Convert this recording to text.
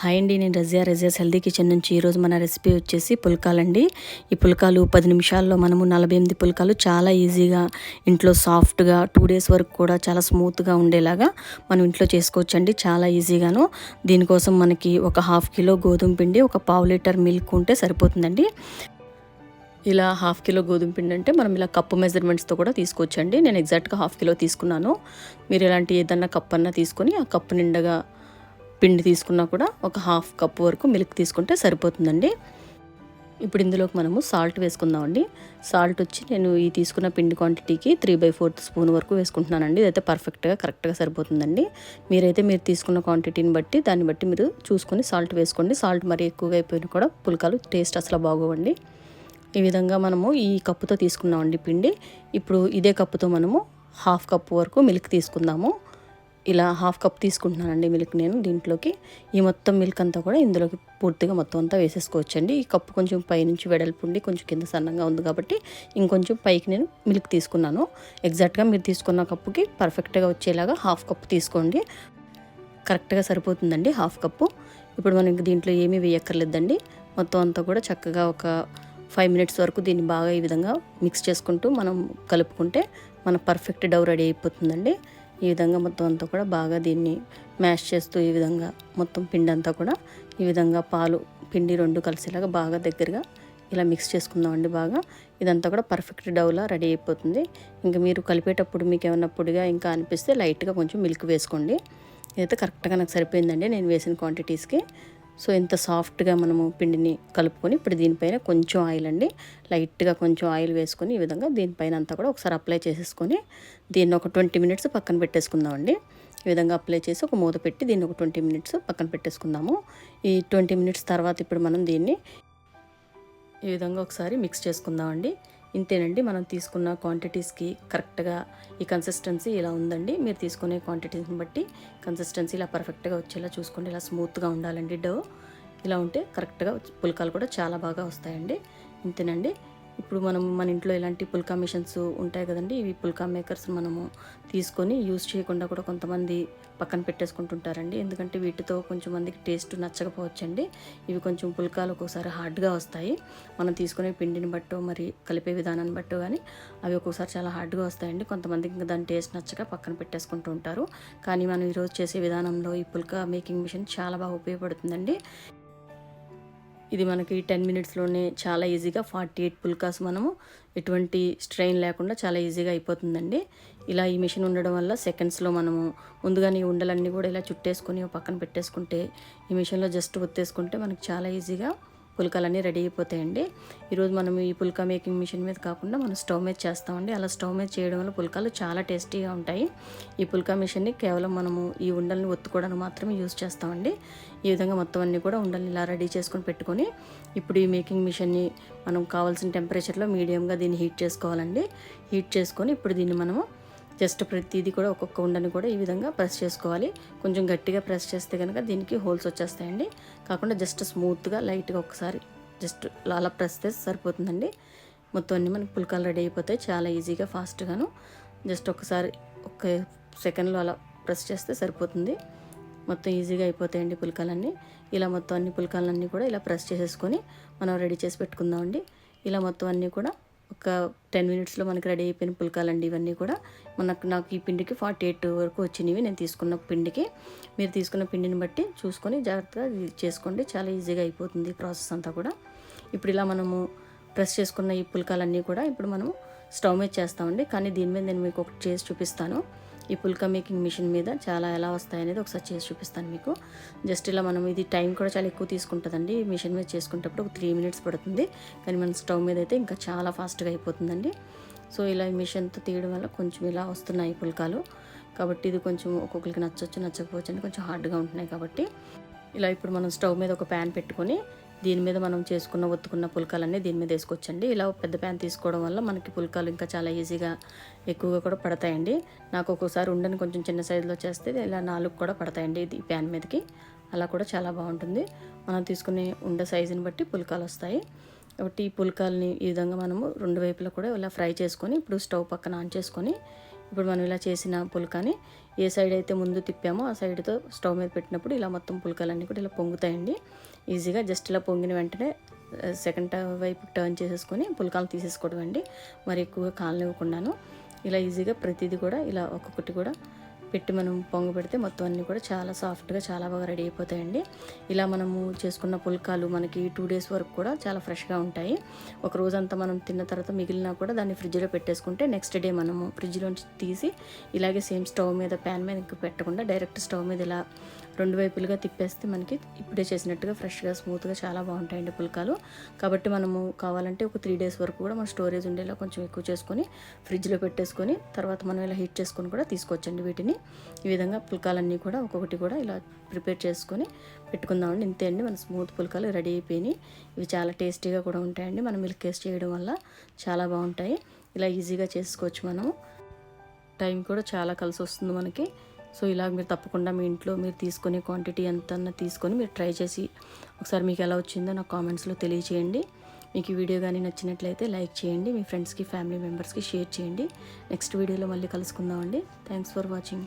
Hi అండి నేను Razia. Razia's healthy kitchen నుంచి ఈరోజు మన రెసిపీ వచ్చేసి పుల్కాలండి. ఈ పుల్కాలు పది నిమిషాల్లో మనము నలభై ఎనిమిది పుల్కాలు చాలా ఈజీగా ఇంట్లో సాఫ్ట్గా టూ డేస్ వరకు కూడా చాలా స్మూత్గా ఉండేలాగా మనం ఇంట్లో చేసుకోవచ్చండి. చాలా ఈజీగాను. దీనికోసం మనకి ఒక హాఫ్ కిలో గోధుమ పిండి ఒక పావు లీటర్ మిల్క్ ఉంటే సరిపోతుందండి. ఇలా హాఫ్ కిలో గోధుమ పిండి అంటే మనం ఇలా కప్పు మెజర్మెంట్స్తో కూడా తీసుకోవచ్చండి. నేను ఎగ్జాక్ట్గా హాఫ్ కిలో తీసుకున్నాను. మీరు ఇలాంటి ఏదన్నా కప్ అన్నా తీసుకొని ఆ కప్పు నిండగా పిండి తీసుకున్నా కూడా ఒక హాఫ్ కప్ వరకు మిల్క్ తీసుకుంటే సరిపోతుందండి. ఇప్పుడు ఇందులోకి మనము సాల్ట్ వేసుకుందామండి. సాల్ట్ వచ్చి నేను ఈ తీసుకున్న పిండి క్వాంటిటీకి త్రీ బై ఫోర్త్ స్పూన్ వరకు వేసుకుంటున్నానండి. ఇదైతే పర్ఫెక్ట్గా కరెక్ట్గా సరిపోతుందండి. మీరైతే మీరు తీసుకున్న క్వాంటిటీని బట్టి దాన్ని బట్టి మీరు చూసుకొని సాల్ట్ వేసుకోండి. సాల్ట్ మరీ ఎక్కువగా అయిపోయినా కూడా పుల్కాలు టేస్ట్ అసలు బాగోవండి. ఈ విధంగా మనము ఈ కప్పుతో తీసుకున్నామండి పిండి. ఇప్పుడు ఇదే కప్పుతో మనము హాఫ్ కప్ వరకు మిల్క్ తీసుకుందాము. ఇలా హాఫ్ కప్ తీసుకుంటున్నానండి మిల్క్ నేను దీంట్లోకి. ఈ మొత్తం మిల్క్ అంతా కూడా ఇందులోకి పూర్తిగా మొత్తం అంతా వేసేసుకోవచ్చండి. ఈ కప్పు కొంచెం పైనుంచి వెడల్పుండి కొంచెం కింద సన్నంగా ఉంది కాబట్టి ఇంకొంచెం పైకి నేను మిల్క్ తీసుకున్నాను. ఎగ్జాక్ట్గా మీరు తీసుకున్న కప్పుకి పర్ఫెక్ట్గా వచ్చేలాగా హాఫ్ కప్ తీసుకోండి. కరెక్ట్గా సరిపోతుందండి హాఫ్ కప్పు. ఇప్పుడు మనకి దీంట్లో ఏమీ వేయక్కర్లేదండి. మొత్తం అంతా కూడా చక్కగా ఒక ఫైవ్ మినిట్స్ వరకు దీన్ని బాగా ఈ విధంగా మిక్స్ చేసుకుంటూ మనం కలుపుకుంటే మన పర్ఫెక్ట్ డౌ రెడీ అయిపోతుందండి. ఈ విధంగా మొత్తం అంతా కూడా బాగా దీన్ని మ్యాష్ చేస్తూ ఈ విధంగా మొత్తం పిండి అంతా కూడా ఈ విధంగా పాలు పిండి రెండు కలిసేలాగా బాగా దగ్గరగా ఇలా మిక్స్ చేసుకుందామండి బాగా. ఇదంతా కూడా పర్ఫెక్ట్ డౌలా రెడీ అయిపోతుంది. ఇంకా మీరు కలిపేటప్పుడు మీకు ఏమన్నా పొడిగా ఇంకా అనిపిస్తే లైట్గా కొంచెం మిల్క్ వేసుకోండి. ఇదైతే కరెక్ట్గా నాకు సరిపోయిందండి. నేను వేసిన క్వాంటిటీస్కి సో ఇంత సాఫ్ట్గా మనము పిండిని కలుపుకొని ఇప్పుడు దీనిపైన కొంచెం ఆయిల్ అండి. లైట్గా కొంచెం ఆయిల్ వేసుకొని ఈ విధంగా దీనిపైన అంతా కూడా ఒకసారి అప్లై చేసేసుకొని దీన్ని ఒక ట్వంటీ మినిట్స్ పక్కన పెట్టేసుకుందామండి ఈ విధంగా అప్లై చేసి ఒక మూత పెట్టి దీన్ని ఒక ట్వంటీ మినిట్స్ పక్కన పెట్టేసుకుందాము. ఈ ట్వంటీ మినిట్స్ తర్వాత ఇప్పుడు మనం దీన్ని ఈ విధంగా ఒకసారి మిక్స్ చేసుకుందామండి ఇంతేనండి మనం తీసుకున్న క్వాంటిటీస్కి కరెక్ట్గా ఈ కన్సిస్టెన్సీ ఇలా ఉందండి. మీరు తీసుకునే క్వాంటిటీస్ని బట్టి కన్సిస్టెన్సీ ఇలా పర్ఫెక్ట్గా వచ్చేలా చూసుకోండి. ఇలా స్మూత్గా ఉండాలండి డో ఇలా ఉంటే కరెక్ట్గా పుల్కాలు కూడా చాలా బాగా వస్తాయండి. ఇంతేనండి. ఇప్పుడు మనం మన ఇంట్లో ఇలాంటి పుల్కా మిషన్స్ ఉంటాయి కదండి ఇవి పుల్కా మేకర్స్ మనము తీసుకొని యూజ్ చేయకుండా కూడా కొంతమంది పక్కన పెట్టేసుకుంటుంటారండి. ఎందుకంటే వీటితో కొంచెం మందికి టేస్ట్ నచ్చకపోవచ్చండి. ఇవి కొంచెం పుల్కాలు ఒక్కోసారి హార్డ్గా వస్తాయి. మనం తీసుకునే పిండిని బట్టో మరి కలిపే విధానాన్ని బట్టో కానీ అవి ఒక్కోసారి చాలా హార్డ్గా వస్తాయండి. కొంతమందికి ఇంకా దాని టేస్ట్ నచ్చక పక్కన పెట్టేసుకుంటూ ఉంటారు. కానీ మనం ఈరోజు చేసే విధానంలో ఈ పుల్కా మేకింగ్ మిషన్ చాలా బాగా ఉపయోగపడుతుందండి. ఇది మనకి టెన్ మినిట్స్లోనే చాలా ఈజీగా ఫార్టీ ఎయిట్ పుల్కాస్ మనము ఎటువంటి స్ట్రెయిన్ లేకుండా చాలా ఈజీగా అయిపోతుందండి. ఇలా ఈ మిషన్ ఉండడం వల్ల సెకండ్స్లో మనము ముందుగానే ఈ ఉండలన్నీ కూడా ఇలా చుట్టేసుకొని పక్కన పెట్టేసుకుంటే ఈ మిషన్లో జస్ట్ ఒత్తేసుకుంటే మనకి చాలా ఈజీగా పుల్కాలన్నీ రెడీ అయిపోతాయండి. ఈరోజు మనం ఈ పుల్కా మేకింగ్ మిషన్ మీద కాకుండా మనం స్టవ్ మీద చేస్తామండి. అలా స్టవ్ మీద చేయడం వల్ల పుల్కాలు చాలా టేస్టీగా ఉంటాయి. ఈ పుల్కా మిషన్ని కేవలం మనము ఈ ఉండల్ని ఒత్తుకోవడానికి మాత్రమే యూజ్ చేస్తామండి. ఈ విధంగా మొత్తం అన్నీ కూడా ఉండల్ని ఇలా రెడీ చేసుకొని పెట్టుకొని ఇప్పుడు ఈ మేకింగ్ మిషన్ని మనం కావాల్సిన టెంపరేచర్లో మీడియంగా దీన్ని హీట్ చేసుకోవాలండి. హీట్ చేసుకొని ఇప్పుడు దీన్ని మనము జస్ట్ ప్రతిదీ కూడా ఒక్కొక్క ఉండని కూడా ఈ విధంగా ప్రెస్ చేసుకోవాలి. కొంచెం గట్టిగా ప్రెస్ చేస్తే కనుక దీనికి హోల్స్ వచ్చేస్తాయండి. కాకుండా జస్ట్ స్మూత్గా లైట్గా ఒకసారి జస్ట్ అలా ప్రెస్ చేస్తే సరిపోతుందండి. మొత్తం అన్నీ మనకి పుల్కాలు రెడీ అయిపోతాయి. చాలా ఈజీగా ఫాస్ట్గాను జస్ట్ ఒకసారి ఒక సెకండ్లో అలా ప్రెస్ చేస్తే సరిపోతుంది. మొత్తం ఈజీగా అయిపోతాయండి పుల్కాలన్నీ. ఇలా మొత్తం అన్ని పుల్కాలన్నీ కూడా ఇలా ప్రెస్ చేసేసుకొని మనం రెడీ చేసి పెట్టుకుందామండి. ఇలా మొత్తం అన్నీ కూడా ఒక టెన్ మినిట్స్లో మనకి రెడీ అయిపోయిన పుల్కాలండి ఇవన్నీ కూడా. మనకు నాకు ఈ పిండికి ఫార్టీ ఎయిట్ వరకు వచ్చినవి నేను తీసుకున్న పిండికి. మీరు తీసుకున్న పిండిని బట్టి చూసుకొని జాగ్రత్తగా చేసుకోండి. చాలా ఈజీగా అయిపోతుంది ప్రాసెస్ అంతా కూడా. ఇప్పుడు ఇలా మనము ప్రెస్ చేసుకున్న ఈ పుల్కాలన్నీ కూడా ఇప్పుడు మనము స్టవ్ మీద చేస్తామండి. కానీ దీని మీద నేను మీకు ఒకటి చేసి చూపిస్తాను. ఈ పుల్కా మేకింగ్ మిషన్ మీద చాలా ఎలా వస్తాయి అనేది ఒకసారి చేసి చూపిస్తాను మీకు. జస్ట్ ఇలా మనం ఇది టైం కూడా చాలా ఎక్కువ తీసుకుంటుందండి. ఈ మిషన్ మీద చేసుకునేటప్పుడు ఒక త్రీ మినిట్స్ పడుతుంది. కానీ మన స్టవ్ మీద అయితే ఇంకా చాలా ఫాస్ట్గా అయిపోతుందండి. సో ఇలా ఈ మిషన్తో తీయడం వల్ల కొంచెం ఇలా వస్తున్నాయి పుల్కాలు. కాబట్టి ఇది కొంచెం ఒక్కొక్కరికి నచ్చవచ్చు నచ్చకపోవచ్చు అని కొంచెం హార్డ్గా ఉంటున్నాయి కాబట్టి. ఇలా ఇప్పుడు మనం స్టవ్ మీద ఒక ప్యాన్ పెట్టుకొని దీని మీద మనం చేసుకున్న ఒత్తుకున్న పుల్కాలన్నీ దీని మీద వేసుకోవచ్చండి. ఇలా పెద్ద ప్యాన్ తీసుకోవడం వల్ల మనకి పుల్కాలు ఇంకా చాలా ఈజీగా ఎక్కువగా కూడా పడతాయండి. నాకు ఒక్కోసారి ఉండని కొంచెం చిన్న సైజులో చేస్తే ఇలా నాలుగు కూడా పడతాయండి ఇది ప్యాన్ మీదకి. అలా కూడా చాలా బాగుంటుంది. మనం తీసుకునే ఉండ సైజుని బట్టి పుల్కాలు వస్తాయి. కాబట్టి ఈ పుల్కాలని ఈ విధంగా మనము రెండు వైపులా కూడా ఇలా ఫ్రై చేసుకొని ఇప్పుడు స్టవ్ పక్కన ఆన్ చేసుకొని ఇప్పుడు మనం ఇలా చేసిన పుల్కాని ఏ సైడ్ అయితే ముందు తిప్పామో ఆ సైడ్తో స్టవ్ మీద పెట్టినప్పుడు ఇలా మొత్తం పుల్కాలన్నీ కూడా ఇలా పొంగుతాయండి. ఈజీగా జస్ట్ ఇలా పొంగిన వెంటనే సెకండ్ వైపు టర్న్ చేసేసుకొని పుల్కాలు తీసేసుకోవడం అండి మరి ఎక్కువగా కాలనివ్వకుండాను. ఇలా ఈజీగా ప్రతిదీ కూడా ఇలా ఒక్కొక్కటి కూడా పెట్టి మనం పొంగ పెడితే మొత్తం అన్నీ కూడా చాలా సాఫ్ట్గా చాలా బాగా రెడీ అయిపోతాయండి. ఇలా మనము చేసుకున్న పుల్కాలు మనకి టూ డేస్ వరకు కూడా చాలా ఫ్రెష్గా ఉంటాయి. ఒక రోజంతా మనం తిన్న తర్వాత మిగిలినా కూడా దాన్ని ఫ్రిడ్జ్లో పెట్టేసుకుంటే నెక్స్ట్ డే మనము ఫ్రిడ్జ్లోంచి తీసి ఇలాగే సేమ్ స్టవ్ మీద ప్యాన్ మీద ఇంకా పెట్టకుండా డైరెక్ట్ స్టవ్ మీద ఇలా రెండు వైపులుగా తిప్పేస్తే మనకి ఇప్పుడే చేసినట్టుగా ఫ్రెష్గా స్మూత్గా చాలా బాగుంటాయండి పుల్కాలు. కాబట్టి మనము కావాలంటే ఒక త్రీ డేస్ వరకు కూడా మన స్టోరేజ్ ఉండేలా కొంచెం ఎక్కువ చేసుకొని ఫ్రిడ్జ్లో పెట్టేసుకొని తర్వాత మనం ఇలా హీట్ చేసుకొని కూడా తీసుకోవచ్చండి వీటిని. ఈ విధంగా పుల్కాలన్నీ కూడా ఒక్కొక్కటి కూడా ఇలా ప్రిపేర్ చేసుకొని పెట్టుకుందామండి. ఇంతే అండి. మన స్మూత్ పుల్కాలు రెడీ అయిపోయినాయి. ఇవి చాలా టేస్టీగా కూడా ఉంటాయండి. మనం మిల్క్ కేస్ చేయడం వల్ల చాలా బాగుంటాయి. ఇలా ఈజీగా చేసుకోవచ్చు మనం టైం కూడా చాలా కలిసి వస్తుంది మనకి. సో ఇలా మీరు తప్పకుండా మీ ఇంట్లో మీరు తీసుకునే క్వాంటిటీ ఎంత తీసుకొని మీరు ట్రై చేసి ఒకసారి మీకు ఎలా వచ్చిందో నాకు కామెంట్స్లో తెలియచేయండి. మీకు ఈ వీడియో కానీ నచ్చినట్లయితే లైక్ చేయండి మీ ఫ్రెండ్స్కి ఫ్యామిలీ మెంబర్స్కి షేర్ చేయండి. నెక్స్ట్ వీడియోలో మళ్ళీ కలుసుకుందామండి. Thanks for watching.